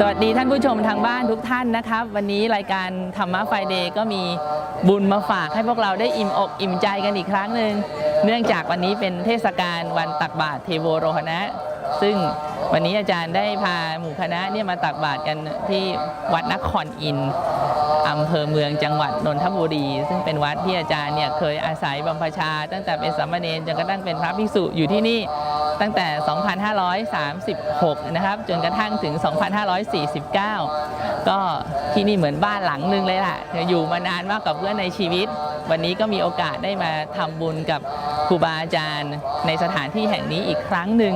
สวัสดีท่านผู้ชมทางบ้านทุกท่านนะครับ วันนี้รายการธรรมะไฟเดย์ก็มีบุญมาฝากให้พวกเราได้อิ่มอกอิ่มใจกันอีกครั้งหนึ่งเนื่องจากวันนี้เป็นเทศกาลวันตักบาตรเทโวโรหณะ ซึ่งวันนี้อาจารย์ได้พาหมู่คณะเนี่ยมาตักบาตรกันที่วัดนครอินอำเภอเมืองจังหวัดนนทบุรี ซึ่งเป็นวัดที่อาจารย์เนี่ยเคยอาศัยบำพชา ตั้งแต่เป็นสามเณรจนกระทั่งเป็นพระภิกษุอยู่ที่นี่ ตั้งแต่ 2536 นะครับ จนกระทั่งถึง 2549 ก็ที่นี่เหมือนบ้านหลังหนึงเลยล่ะ อยู่มานานมากกับเพื่อนในชีวิต วันนี้ก็มีโอกาสได้มาทำบุญกับครูบาอาจารย์ ในสถานที่แห่งนี้อีกครั้งหนึ่ง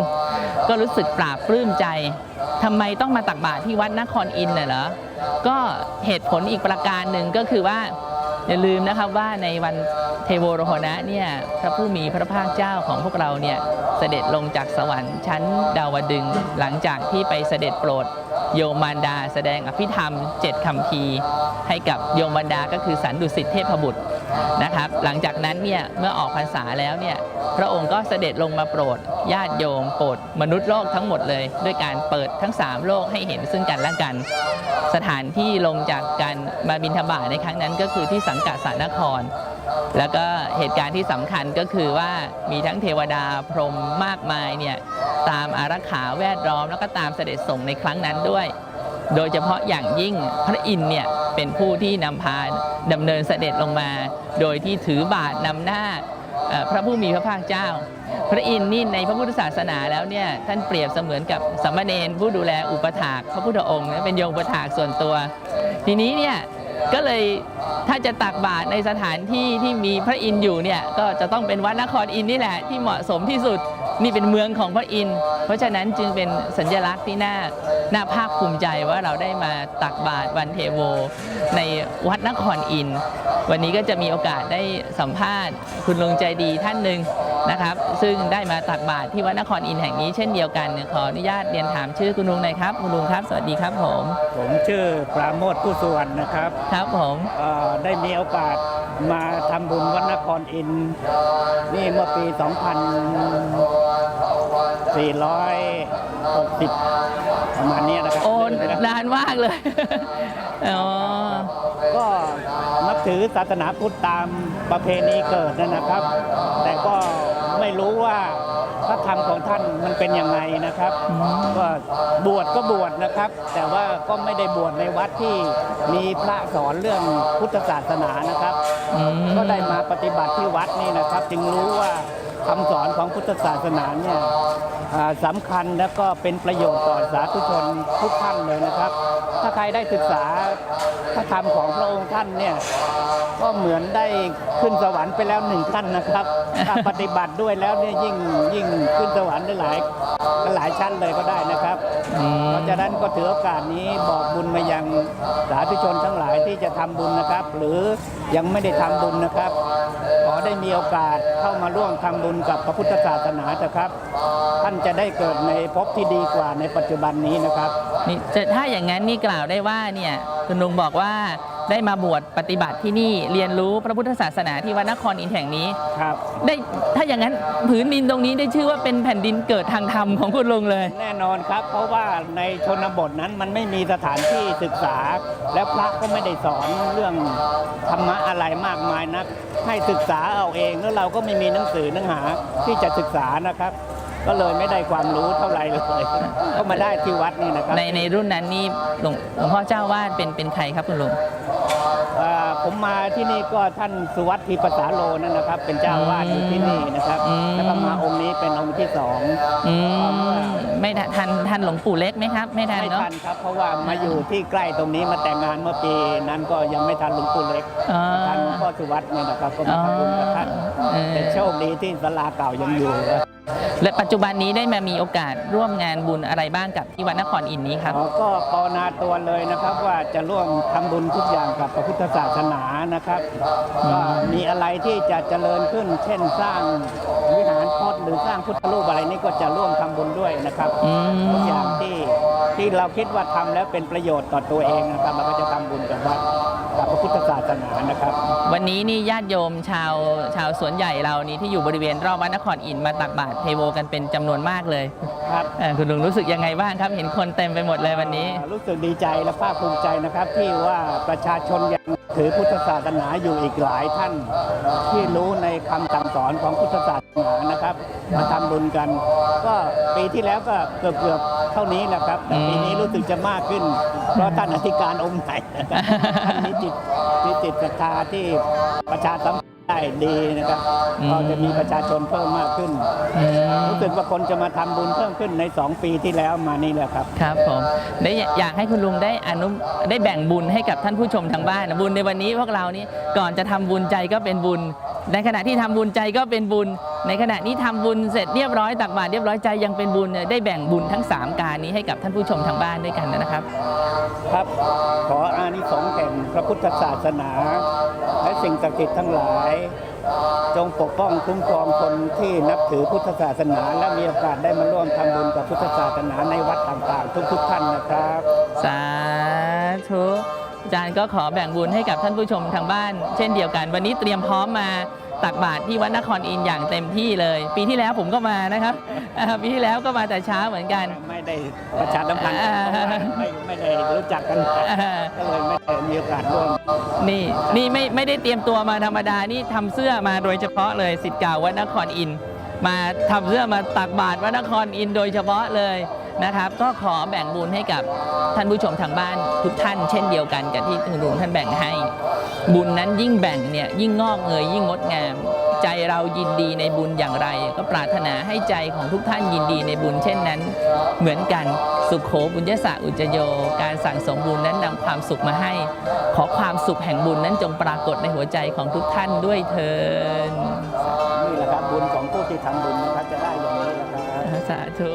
ก็รู้สึกปราบปลื้มใจทำไมต้องมาตักบาตรที่วัดนครอินทร์น่ะเหรอ ก็เหตุผลอีกประการหนึ่งก็คือว่า อย่าลืมนะครับว่าในวันเทโวโรหณะเนี่ยพระผู้มีพระภาคเจ้าของพวกเราเนี่ยเสด็จลงจากสวรรค์ชั้นดาวดึงหลังจากที่ไปเสด็จโปรด โยมารดาแสดงอภิธรรมเจ็ดคำพีให้กับโยมมารดาก็คือสันดุสิตเทพบุตรนะครับ หลังจากนั้นเนี่ยเมื่อออกพรรษาแล้วเนี่ย พระองค์ก็เสด็จลงมาโปรด ญาติโยมโปรดมนุษย์โลกทั้งหมดเลย ด้วยการเปิดทั้งสามโลกให้เห็นซึ่งกันและกัน สถานที่ลงจากการมาบินทบาทในครั้งนั้นก็คือที่สังกัดสานคร แล้วก็เหตุการณ์ที่สำคัญก็คือว่ามีทั้งเทวดาพรหมมากมายเนี่ยตามอารักขาแวดล้อมแล้วก็ตามเสด็จส่งในครั้งนั้นด้วย โดยเฉพาะอย่างยิ่งพระอินทร์เนี่ยเป็นผู้ที่นำพาดำเนินเสด็จลงมา โดยที่ถือบาทนำหน้า พระผู้มีพระภาคเจ้า พระอินทร์นี่ในพระพุทธศาสนาแล้วเนี่ยท่านเปรียบเสมือนกับสัมมาเนรผู้ดูแลอุปถากพระพุทธองค์เป็นโยมอุปถากส่วนตัว ทีนี้เนี่ยก็เลยถ้าจะตักบาตรในสถานที่ที่มีพระอินทร์อยู่เนี่ยก็จะต้องเป็นวัดนครอินทร์นี่แหละที่เหมาะสมที่สุด นี่เป็นเมืองของพระอินทร์เพราะฉะนั้นจึงเป็นสัญลักษณ์ที่น่าน่าภาคภูมิใจว่าเราได้มาตักบาตรวันเทโว ในวัดนครอินทร์วันนี้ก็จะมีโอกาสได้สัมภาษณ์ คุณลุงใจดีท่านหนึ่งนะครับ ซึ่งได้มาตักบาตรที่วัดนครอินทร์แห่งนี้เช่นเดียวกันขออนุญาตเรียนถามชื่อคุณลุงหน่อยครับคุณลุงครับสวัสดีครับผม ผมชื่อปราโมทผู้สุวรรณนะครับครับผมเอ่อได้มีโอกาสมาทำบุญวัดนครอินทร์นี่เมื่อปี 2460 ประมาณเนี้ยนะครับโอ้เดือนไปแล้วนานมากเลย อ๋อ ก็นับถือศาสนาพุทธตามประเพณีเกิดนั่นนะครับ แต่ก็ไม่รู้ว่าพระธรรมของท่านมันเป็นยังไงนะครับอืมก็บวชก็บวชนะครับ แต่ว่าก็ไม่ได้บวชในวัดที่มีพระสอนเรื่องพุทธศาสนานะครับ อืม ก็ได้มาปฏิบัติที่วัดนี่นะครับ จึงรู้ว่า คำสอนของพุทธศาสนาเนี่ยสำคัญแล้วก็เป็นประโยชน์ต่อสาธุชนทุกท่านเลยนะครับ ถ้าใครได้ศึกษาพระธรรมของพระองค์ท่านเนี่ยก็เหมือนได้ขึ้นสวรรค์ไปแล้วหนึ่งขั้นนะครับถ้าปฏิบัติด้วยแล้วเนี่ยยิ่งยิ่งขึ้นสวรรค์ได้หลายหลายชั้นเลยก็ได้นะครับ เพราะฉะนั้นก็ถือโอกาสนี้บอกบุญมายังสาธุชนทั้งหลายที่จะทำบุญนะครับ หรือยังไม่ได้ทำบุญนะครับ ขอได้มีโอกาสเข้ามาร่วมทำบุญกับพระพุทธศาสนาเถอะครับ ท่านจะได้เกิดในภพที่ดีกว่าในปัจจุบันนี้นะครับ นี่ถ้าอย่างนั้นนี่กล่าวได้ว่าเนี่ยคุณลุงบอกว่า ได้มาบวชปฏิบัติที่นี่เรียนรู้พระพุทธศาสนาที่วัดนครอินทร์แห่งนี้ ครับ ได้ถ้าอย่างนั้นผืนดินตรงนี้ได้ชื่อว่าเป็นแผ่นดินเกิดทางธรรมของคุณลุงเลย แน่นอนครับ เพราะว่าในชนบทนั้นมันไม่มีสถานที่ศึกษา และพระก็ไม่ได้สอนเรื่องธรรมะอะไรมากมายนัก ให้ศึกษาเอาเองแล้วเราก็ไม่มีหนังสือเนื้อหาที่จะศึกษานะครับ ก็เลยไม่ได้ความรู้เท่าไหร่เลย ก็มาได้ที่วัดนี่นะครับในในรุ่นนั้นนี่หลวงหลวงพ่อเจ้าวาดเป็นเป็นใครครับคุณลุงอ่าผมมาที่นี่ก็ท่านสุวัตถีปสาโลนั่นนะครับ เป็นเจ้าวาดอยู่ที่นี่นะครับอืมแล้วก็มาองค์นี้เป็นองค์ที่สองอืมไม่ทันทันทันหลวงปู่เล็กไหมครับ ไม่ทันไม่เนาะทันครับ เพราะว่ามาอยู่ที่ใกล้ตรงนี้มาแต่งงานเมื่อปีนั้นก็ยังไม่ทันหลวงปู่เล็กอ๋อ ทันหลวงพ่อสุวัตเนี่ยนะครับก็มาทำบุญกับท่านเออแต่โชคดีที่ศาลาเก่ายังอยู่และปัจจุบันนี้ได้มามีโอกาสร่วมงานบุญอะไรบ้างกับที่วัดนครอินทร์นี้ครับอ๋อก็ภาวนาตัวเลยนะครับว่าจะร่วมทำบุญทุกอย่างกับพระพุทธศาสนานะครับอืมก็มีอะไรที่จะเจริญขึ้น เช่นสร้างวิหารพจน์หรือสร้างพุทธรูปอะไรนี่ก็จะร่วมทำบุญด้วยนะครับอืมทุกอย่างที่ที่เราคิดว่าทำแล้วเป็นประโยชน์ต่อตัวเองนะครับเราก็จะทำบุญกับวัด กับพระพุทธศาสนานะครับ วันนี้นี่ญาติโยมชาวชาวสวนใหญ่เรานี่ที่อยู่บริเวณรอบวัดนครอินทร์มาตักบาตรเทโวกันเป็นจำนวนมากเลยครับเอ่อคุณลุงรู้สึกยังไงบ้างครับ เห็นคนเต็มไปหมดเลยวันนี้ รู้สึกดีใจและภาคภูมิใจนะครับ ที่ว่าประชาชนยังถือพุทธศาสนาอยู่อีกหลายท่าน ที่รู้ในคำสั่งสอนของพุทธศาสนานะครับ มาทำบุญกัน ก็ปีที่แล้วก็เกือบเกือบๆเท่านี้แหละครับแต่ปีนี้รู้สึกจะมากขึ้น เพราะท่านอธิการองค์ใหญ่นะครับท่านมีจิตมีจิตศรัทธาที่ประชาสัมพันธ์ได้ดีนะครับอืม ก็จะมีประชาชนเพิ่มมากขึ้น อืมรู้สึกว่าคนจะมาทำบุญเพิ่มขึ้นใน 2 ปีที่แล้วมานี่แหละครับ ครับผมได้อยากให้คุณลุงได้อนุได้แบ่งบุญให้กับท่านผู้ชมทางบ้านนะบุญในวันนี้พวกเรานี่ก่อนจะทำบุญใจก็เป็นบุญในขณะที่ทำบุญใจก็เป็นบุญ ในขณะนี้ทำบุญเสร็จเรียบร้อยตักบาตรเรียบร้อยใจยังเป็นบุญเนี่ยได้แบ่งบุญทั้ง 3 การนี้ให้กับท่านผู้ชมทางบ้านด้วยกันนะครับ ครับ ขออานิสงส์แห่งพระพุทธศาสนา และสิ่งศักดิ์สิทธิ์ทั้งหลาย จงปกป้องคุ้มครองคนที่นับถือพุทธศาสนา และมีโอกาสได้มาร่วมทำบุญกับพุทธศาสนาในวัดต่างๆ ทุกๆท่านนะครับ สาธุอา จารย์ก็ขอแบ่งบุญให้กับท่านผู้ชมทางบ้าน เช่นเดียวกัน วันนี้เตรียมพร้อมมาตักบาตรที่วัดนครอินทร์อย่างเต็มที่เลย ปีที่แล้วผมก็มานะครับอ่าปีที่แล้วก็มาแต่เช้าเหมือนกัน ไม่ได้ประชาสัมพันธ์กันเพราะว่าไม่ไม่ได้รู้จักกันอ่าก็เลยไม่ได้มีโอกาสร่วม นี่นี่ไม่ไม่ได้เตรียมตัวมาธรรมดา นี่ทำเสื้อมาโดยเฉพาะเลยสิทธิ์เก่าวัดนครอินทร์มาทำเสื้อมาตักบาตรวัดนครอินทร์โดยเฉพาะเลย นะครับ ก็ขอแบ่งบุญให้กับท่านผู้ชมทางบ้านทุกท่าน เช่นเดียวกันกับที่คุณลุงท่านแบ่งให้ บุญนั้นยิ่งแบ่งเนี่ยยิ่งงอกเงยยิ่งงดงาม ใจเรายินดีในบุญอย่างไร ก็ปรารถนาให้ใจของทุกท่านยินดีในบุญ เช่นนั้น เหมือนกันสุขโขบุญยสะอุจจโย การสั่งสมบุญนั้นนำความสุขมาให้ ขอความสุขแห่งบุญนั้นจงปรากฏในหัวใจของทุกท่านด้วยเถินนี่แหละครับบุญของผู้ที่ทำบุญนะครับจะได้อย่างนี้แหละครับสาธุ